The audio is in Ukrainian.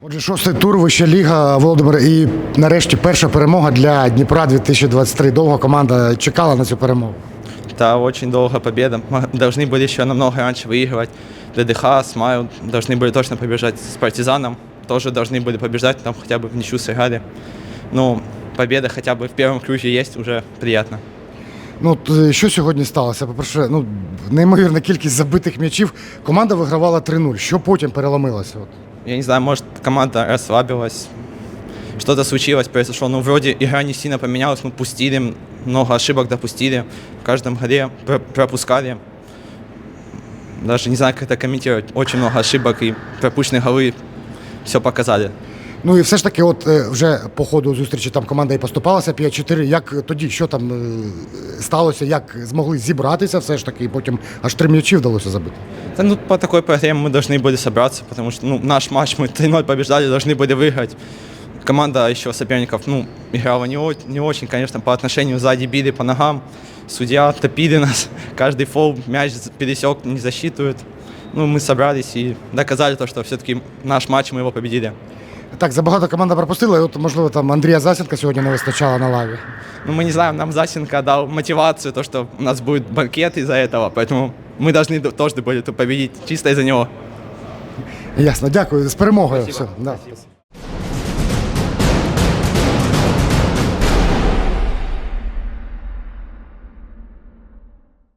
Отже, шостий тур, вища ліга, Володимир, і нарешті перша перемога для Дніпра 2023. Довго команда чекала на цю перемогу. Это очень долгая победа. Мы должны были еще намного раньше выигрывать. ДДХ, Смайл должны были точно побежать с Партизаном. Тоже должны были побеждать, там хотя бы в ничью сыграли. Ну, победа хотя бы в первом круге есть, уже приятно. Ну, от, е, що сьогодні сталося? По-перше, ну, неймовірна кількість забитих м'ячів. Команда вигравала 3-0. Що потім переломилося? От. Я не знаю, может, команда расслабилась, что-то случилось, произошло. Ну, вроде игра не сильно поменялась, ну, пустили, много ошибок допустили. В каждом годе про- пропускали. Даже не знаю, как это комментировать. Очень много ошибок и пропущенные голы все показали. Ну і все ж таки, от е, вже по ходу зустрічі там команда і поступалася 5-4. Як тоді, що там е, сталося, як змогли зібратися все ж таки, і потім аж три м'ячі вдалося забити? Да, ну, по такой программе мы должны были собраться, потому что ну, наш матч мы 3-0 побеждали, должны были выиграть. Команда еще соперников ну, играла не, о- не очень, конечно, по отношению сзади били по ногам. Судья топили нас, каждый фол, мяч пересек, не засчитывают. Ну, мы собрались и доказали то, что все-таки наш матч, мы его победили. Так, забагато команда пропустила, і от, можливо, там Андрія Засідка сьогодні не вистачало на лаві. Ну, мы не знаем, нам Засенко дал мотивацию, то, что у нас будет банкет из-за этого, поэтому мы должны д- тоже были тут победить чисто из-за него. Ясно, дякую. З перемогою. Все, да.